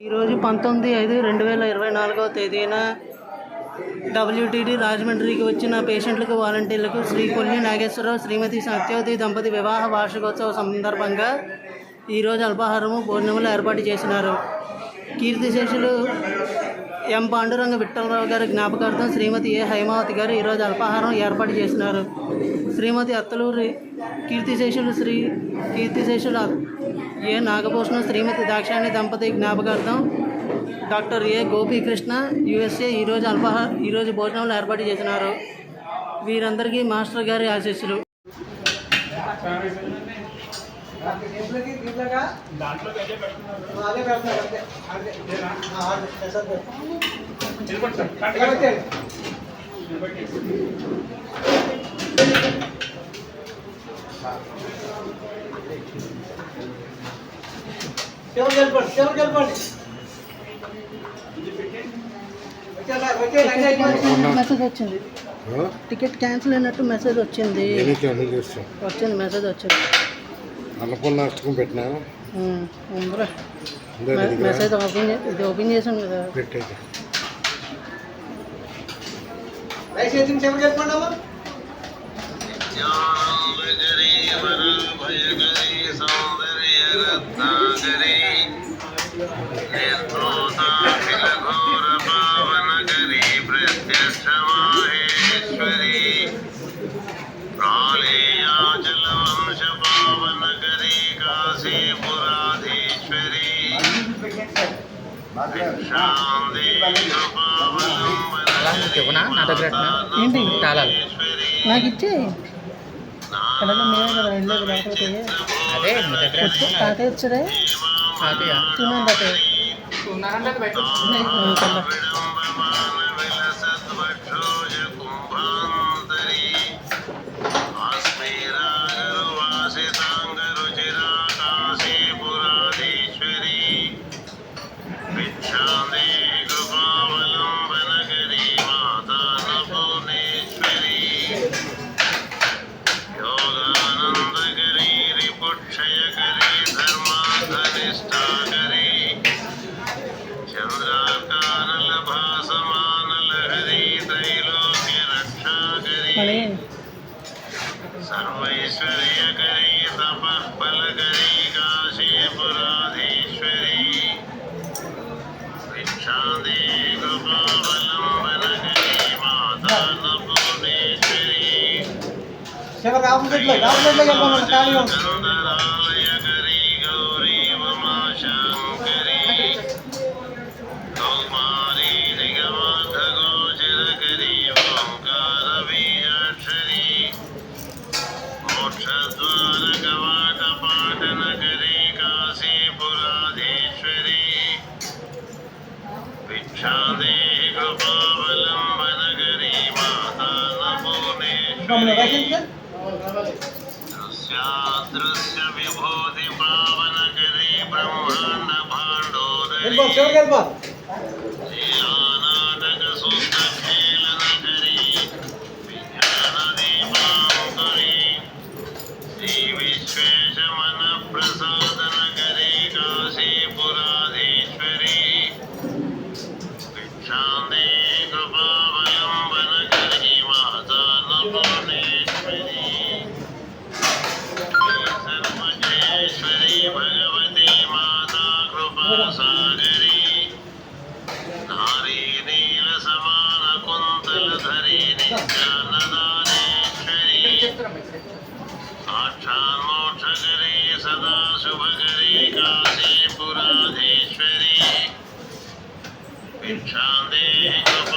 ఈరోజు పంతొమ్మిది ఐదు రెండు వేల ఇరవై నాలుగవ తేదీన డబ్ల్యూటీడీ రాజమండ్రికి వచ్చిన పేషెంట్లకు వాలంటీర్లకు శ్రీ కొల్లి నాగేశ్వరరావు శ్రీమతి సత్యవతి దంపతి వివాహ వార్షికోత్సవ సందర్భంగా ఈరోజు అల్పాహారము భోజనములు ఏర్పాటు చేసినారు. కీర్తిశేషులు ఎం పాండురంగ విఠలరావు గారి జ్ఞాపకార్థం శ్రీమతి ఏ హైమావతి గారు ఈరోజు అల్పాహారం ఏర్పాటు చేసినారు. శ్రీమతి అత్తలూరి కీర్తిశేషులు శ్రీ కీర్తిశేషులు ఏ నాగభూషణం శ్రీమతి దాక్షాయణి దంపతి జ్ఞాపకార్థం డాక్టర్ ఏ గోపీకృష్ణ యుఎస్ఏ ఈరోజు అల్పాహార ఈరోజు భోజనంలో ఏర్పాటు చేసినారు. వీరందరికీ మాస్టర్ గారి ఆశీస్సులు. మెసేజ్ వచ్చింది. టికెట్ క్యాన్సిల్ అయినట్టు మెసేజ్ వచ్చింది. వచ్చింది మెసేజ్ వచ్చింది. అన్నపూర్ణ అష్టకం పెట్టినా? మెసేజ్ ఓపెన్ ఇది ఓపెన్ చేసాను కదా. పెట్టేది. దయచేసి ఏంటి? తాళాలు? నాకు ఇచ్చే. అదే తాతయ్య వచ్చారే తాతయ్య? తిన్నాను తాతయ్య. సర్వైశ్వర్యకరీ తపః ఫలకరీ కాశీపురాధీశ్వరీ భిక్షాదే కృపావలంబనకరీ మాతాన్నపూర్ణేశ్వరీ ఎవరు ఆపోజిట్లో ఆపోజిట్లో దీపాంకరీ శ్రీ విశ్వేశమన ప్రసాదనకరీ కాశీపురాధీశ్వరీ शुभकरे काशी पुराधेश्वरी भिक्षां देहि